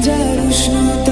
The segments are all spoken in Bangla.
在路上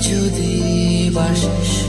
যদি বাসিস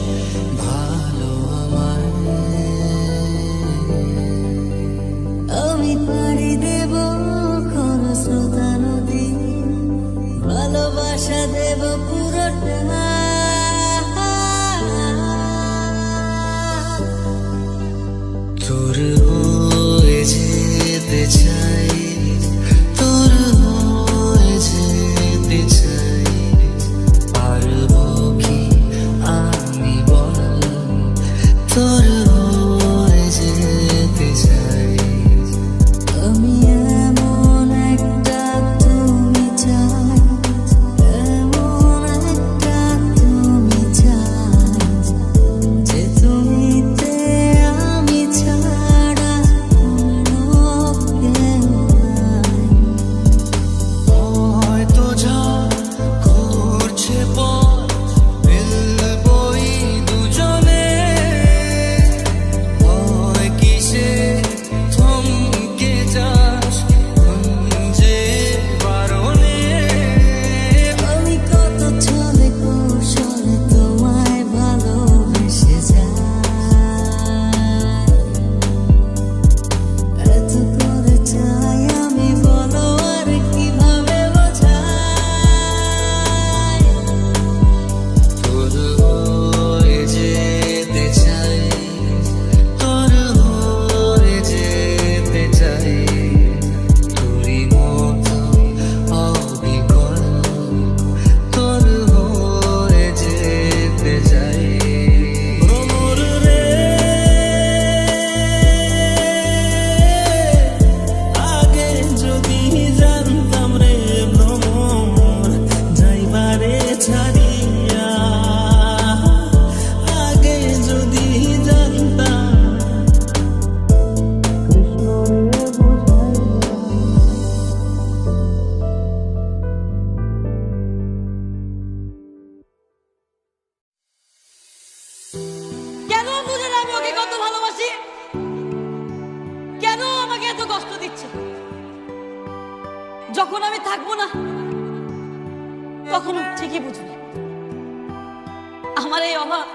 আমার এই অভাব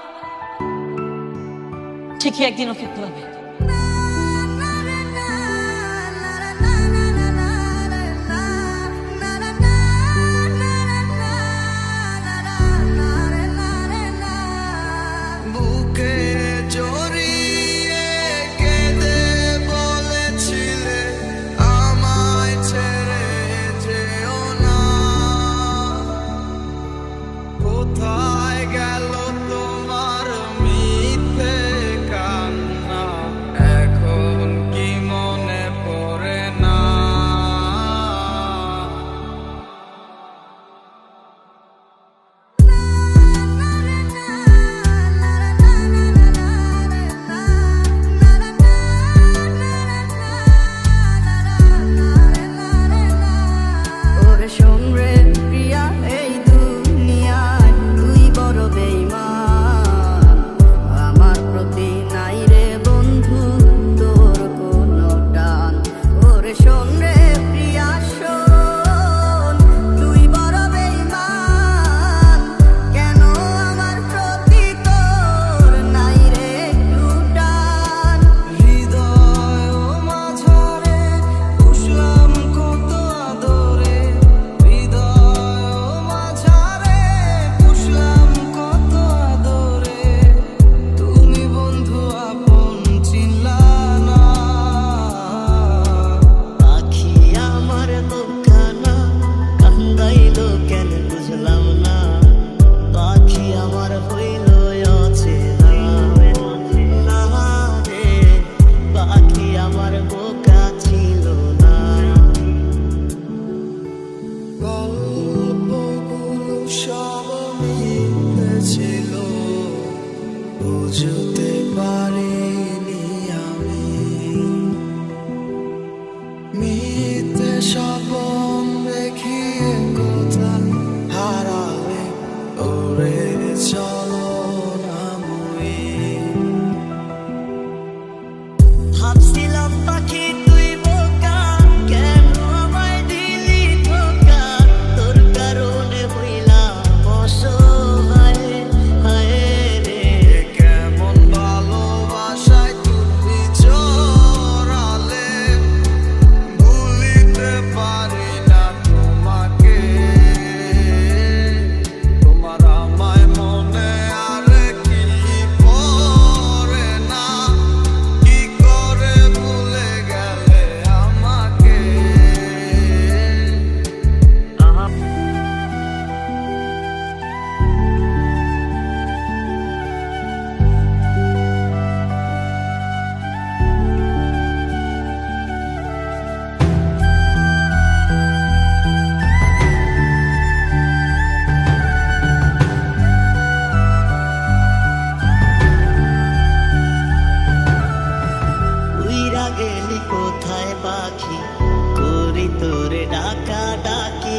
ঠিকই একদিন ওকে খুলবে গেলি কোথায় পাখি? করি তোরে ডাকা ডাকি।